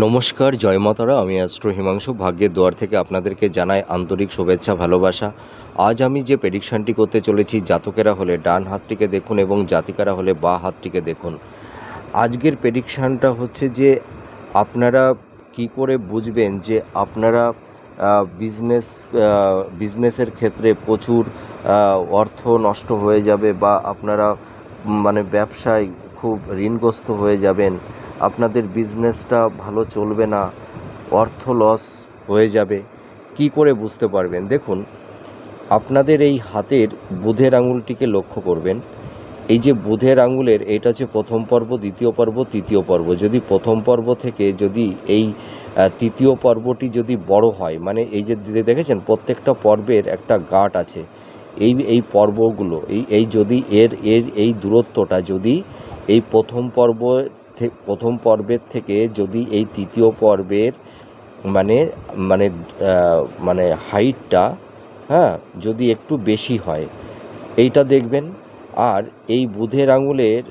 নমস্কার, জয় মাতারা। আমি অ্যাস্ট্রো হিমাংশু, ভাগ্যের দুয়ার থেকে আপনাদেরকে জানাই আন্তরিক শুভেচ্ছা, ভালোবাসা। আজ আমি যে প্রেডিকশানটি করতে চলেছি, জাতকেরা হলে ডান হাতটিকে দেখুন এবং জাতিকারা হলে বা হাতটিকে দেখুন। আজকের প্রেডিকশানটা হচ্ছে যে, আপনারা কি করে বুঝবেন যে, আপনারা বিজনেস বিজনেসের ক্ষেত্রে প্রচুর অর্থ নষ্ট হয়ে যাবে বা আপনারা মানে ব্যবসায় খুব ঋণগ্রস্ত হয়ে যাবেন। আপনাদের বিজনেসটা ভালো চলবে না, অর্থ লস হয়ে যাবে, কি করে বুঝতে পারবেন? দেখুন, আপনাদের এই হাতের বুধের আঙুলটিকে লক্ষ্য করবেন। এই যে বুধের আঙুলের, এটা হচ্ছে প্রথম পর্ব, দ্বিতীয় পর্ব, তৃতীয় পর্ব। যদি প্রথম পর্ব থেকে যদি এই তৃতীয় পর্বটি যদি বড় হয় মানে এই যে দেখেছেন? প্রত্যেকটা পর্বের একটা গাঁট আছে। এই এই পর্বগুলো, এই এই যদি এর এর এই দূরত্বটা যদি এই প্রথম পর্ব প্রথম পর্বের থেকে যদি এই তৃতীয় পর্বের মানে মানে মানে হাইটটা হ্যাঁ যদি একটু বেশি হয়, এইটা দেখবেন। আর এই বুধের আঙুলের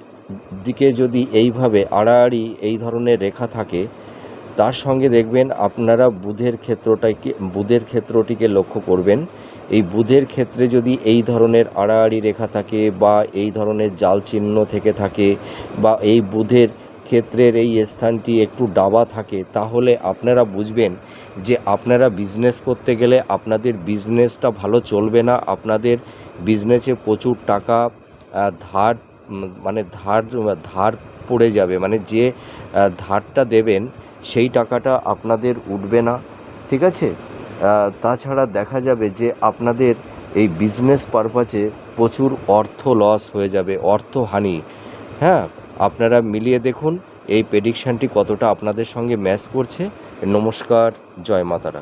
দিকে যদি এইভাবে আড়াআড়ি এই ধরনের রেখা থাকে, তার সঙ্গে দেখবেন আপনারা বুধের ক্ষেত্রটাকে, বুধের ক্ষেত্রটিকে লক্ষ্য করবেন। এই বুধের ক্ষেত্রে যদি এই ধরনের আড়াআড়ি রেখা থাকে বা এই ধরনের জাল চিহ্ন থেকে থাকে বা এই বুধের ক্ষেত্রের এই স্থানটি একটু ডাবা থাকে, তাহলে আপনারা বুঝবেন যে আপনারা বিজনেস করতে গেলে আপনাদের বিজনেসটা ভালো চলবে না। আপনাদের বিজনেসে প্রচুর টাকা ধার মানে ধার ধার পড়ে যাবে। মানে যে ধারটা দেবেন, সেই টাকাটা আপনাদের উঠবে না। ঠিক আছে? তাছাড়া দেখা যাবে যে আপনাদের এই বিজনেস পারপাসে প্রচুর অর্থ লস হয়ে যাবে, অর্থহানি। হ্যাঁ? আপনারা মিলিয়ে দেখুন এই প্রেডিকশানটি কতটা আপনাদের সঙ্গে ম্যাচ করছে। নমস্কার জয় মাতারা।